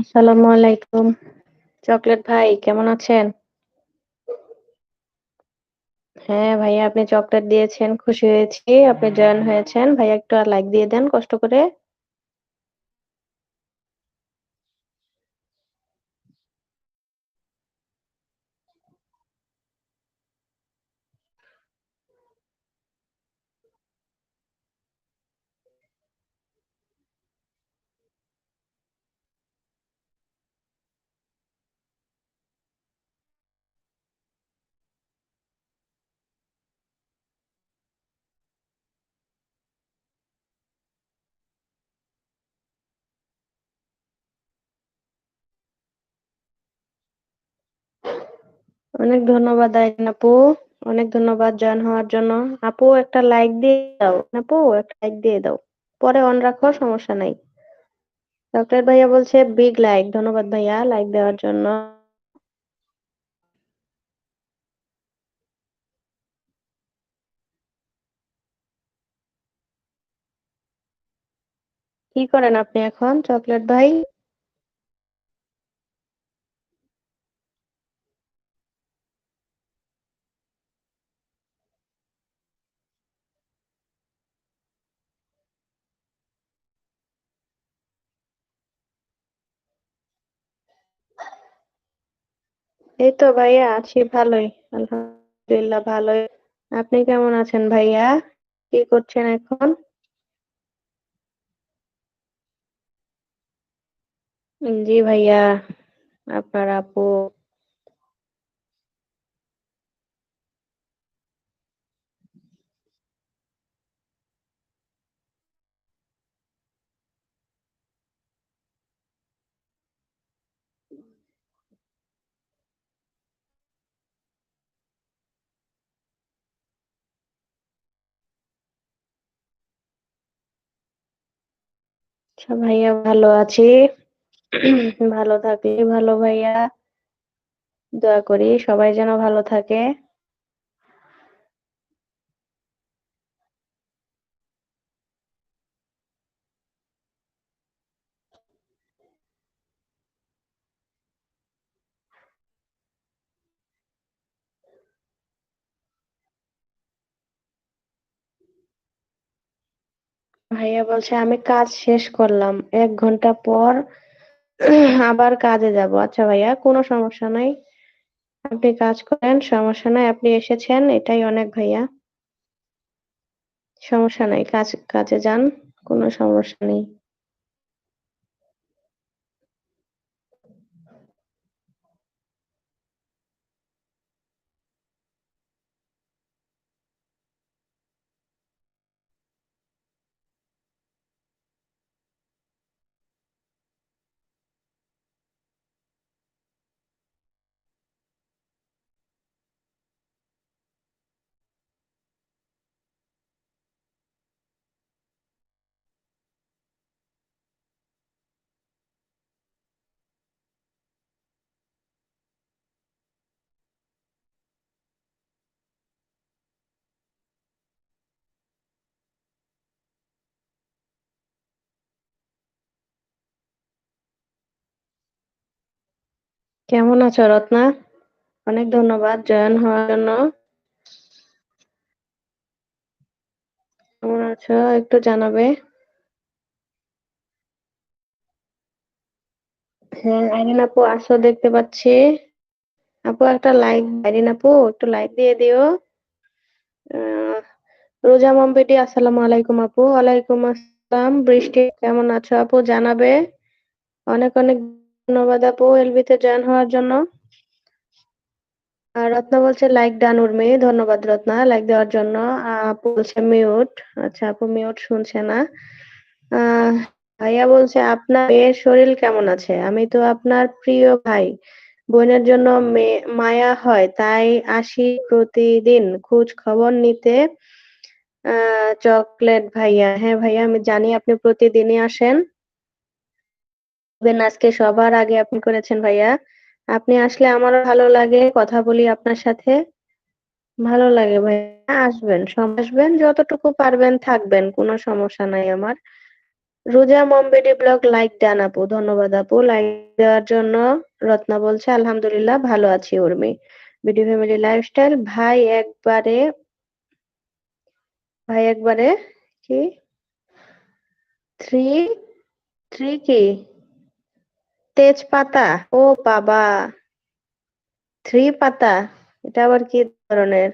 আসসালামু আলাইকুম। চকলেট ভাই, কেমন আছেন? হ্যাঁ ভাইয়া আপনি চকলেট দিয়েছেন, খুশি হয়েছি। আপনি জয়েন হয়েছেন। ভাইয়া একটু লাইক দিয়ে দেন, কষ্ট করে। অনেক ধন্যবাদ আইন আপু অনেক ধন্যবাদ জয়েন হওয়ার জন্য। আপু, একটা লাইক দিয়ে দাও। আপু একটা লাইক দিয়ে দাও। পরে অন রাখো, সমস্যা নাই। চকলেট ভাইয়া বলছে বিগ লাইক ধন্যবাদ ভাইয়া লাইক দেওয়ার জন্য। কি করেন আপনি এখন চকলেট ভাই? এই তো ভাইয়া, আছি ভালোই, আলহামদুলিল্লাহ ভালোই। আপনি কেমন আছেন ভাইয়া? কি করছেন এখন? জি ভাইয়া, আপনার আপু আচ্ছা ভাইয়া ভালো আছি। ভালো থাকলে ভালো ভাইয়া। দোয়া করি সবাই যেন ভালো থাকে। ভাইয়া বলছে, আমি কাজ শেষ করলাম। এক ঘণ্টা পর আবার কাজে যাব। আচ্ছা ভাইয়া, কোনো সমস্যা নাই। আপনি কাজ করেন, সমস্যা নাই। আপনি এসেছেন, এটাই অনেক ভাইয়া। সমস্যা নাই, কাজ, কাজে যান, কোনো সমস্যা নেই। কেমন আছো রত্না? অনেক ধন্যবাদ জয়েন হওয়ার জন্য। কেমন আছো? একটু জানাবে। হ্যাঁ আইরিন আপু আসো দেখতে পাচ্ছি। আপু একটা লাইক, আইরিন আপু একটু লাইক দিয়ে দিও। রোজা মম্পিটি, আসসালামু আলাইকুম আপু। ওয়ালাইকুম আসসালাম। বৃষ্টি, কেমন আছো আপু? জানাবে। অনেক অনেক ধন্যবাদ আপু, এলবিতে জয়েন হওয়ার জন্য। আর রত্না বলছে লাইক ডান মেয়ে ধন্যবাদ রত্না লাইক দেওয়ার জন্য। আপু বলছে মিউট আচ্ছা আপু মিউট শুনছে না। ভাইয়া বলছে, আপনার মেয়ের শরীর কেমন আছে? আমি তো আপনার প্রিয় ভাই। বোনের জন্য মায়া হয়, তাই আসি প্রতিদিন। খোঁজ খবর নিতে। চকলেট ভাইয়া। হ্যাঁ ভাইয়া, আমি জানি আপনি প্রতিদিনই আসেন। দেখবেন আজকে সবার আগে আপনি করেছেন ভাইয়া। আপনি আসলে আমারও ভালো লাগে কথা বলি আপনার সাথে। ভালো লাগে ভাইয়া। আসবেন আসবেন, যতটুকু পারবেন থাকবেন, কোনো সমস্যা নাই আমার। রোজা মমবেডি ব্লগ লাইক ডান আপু, ধন্যবাদ আপু। লাইক দেওয়ার জন্য রত্না বলছে, আলহামদুলিল্লাহ, ভালো আছি উর্মি। বিডি ফ্যামিলি লাইফস্টাইল, ভাই একবারে ভাই একবারে কি? থ্রি থ্রি কি? তেজপাতা, ও বাবা। থ্রি পাতা এটা আবার কি ধরনের?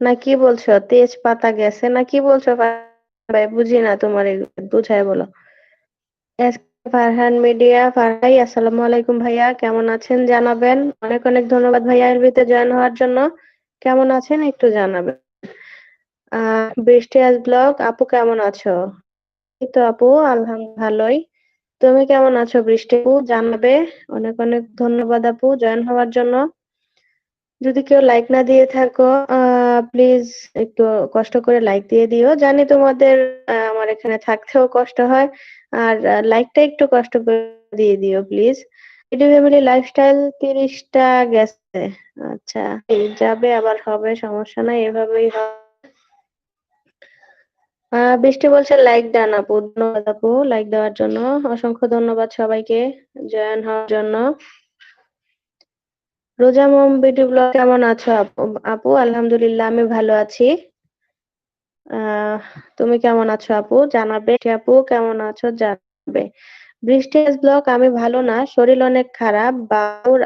না, কি বলছো? তেজপাতা গেছে? না, কি বলছো? ভাই, বুঝি না তোমার বুঝায় বলো। ফারহান মিডিয়া, ফারহাই, আসসালামু আলাইকুম ভাইয়া, কেমন আছেন জানাবেন? অনেক অনেক ধন্যবাদ ভাইয়া এলবিতে জয়েন হওয়ার জন্য। কেমন আছেন একটু জানাবেন। আহ, বৃষ্টি আজ ব্লগ, আপু কেমন আছো? এই তো আপু আলহামদুলিল্লাহ ভালোই। তুমি কেমন আছো, বৃষ্টি আপু? জানাবে। অনেক অনেক ধন্যবাদ আপু, জয়েন হওয়ার জন্য। যদি কেউ লাইক না দিয়ে থাকো প্লিজ একটু কষ্ট করে লাইক দিয়ে দিও। জানি তোমাদের আমার এখানে থাকতেও কষ্ট হয়, আর লাইকটা একটু কষ্ট করে দিয়ে দিও প্লিজ ভিডিও ফ্যামিলি লাইফস্টাইল তিরিশটা গেছে। আচ্ছা যাবে, আবার হবে, সমস্যা নাই, এভাবেই আহ বৃষ্টি বলছে লাইক ডান আপু, ধন্যবাদ আপু লাইক দেওয়ার জন্য। অসংখ্য ধন্যবাদ সবাইকে জয়েন হওয়ার জন্য। রোজা মম বিউটি ব্লগ কেমন আছো আপু? আলহামদুলিল্লাহ, আমি ভালো আছি। তুমি কেমন আছো আপু? জানাবে আপু? কেমন আছো? জানাবে। বৃষ্টি ব্লগ আমি ভালো না, শরীর অনেক খারাপ, বাবুর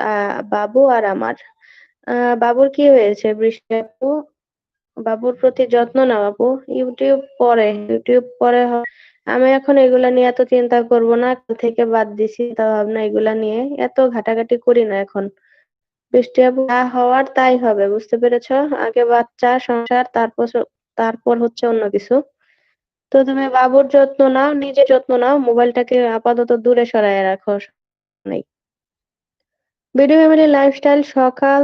বাবু আর আমার। বাবুর কি হয়েছে বৃষ্টি আপু? বাবুর প্রতি যত্ন নাও আপু ইউটিউব পরে ইউটিউব পরে আমি এখন এগুলা নিয়ে এত চিন্তা করব না, কাল থেকে বাদ দিছি চিন্তা ভাবনা এগুলা নিয়ে। এত ঘাটাঘাটি করি না এখন। বৃষ্টি আপু যা হওয়ার তাই হবে, বুঝতে পেরেছ? আগে বাচ্চা, সংসার, তারপর তারপর হচ্ছে অন্য কিছু। তো তুমি বাবুর যত্ন নাও নিজে যত্ন নাও, মোবাইলটাকে আপাতত দূরে সরায় রাখো নেই। ভিডিও ফ্যামিলি লাইফস্টাইল সকাল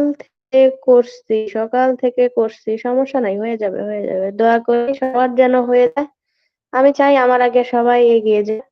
করছি, সকাল থেকে করছি, সমস্যা নাই, হয়ে যাবে হয়ে যাবে। দোয়া করি সবার যেন হয়ে যায়। আমি চাই আমার আগে সবাই এগিয়ে যায়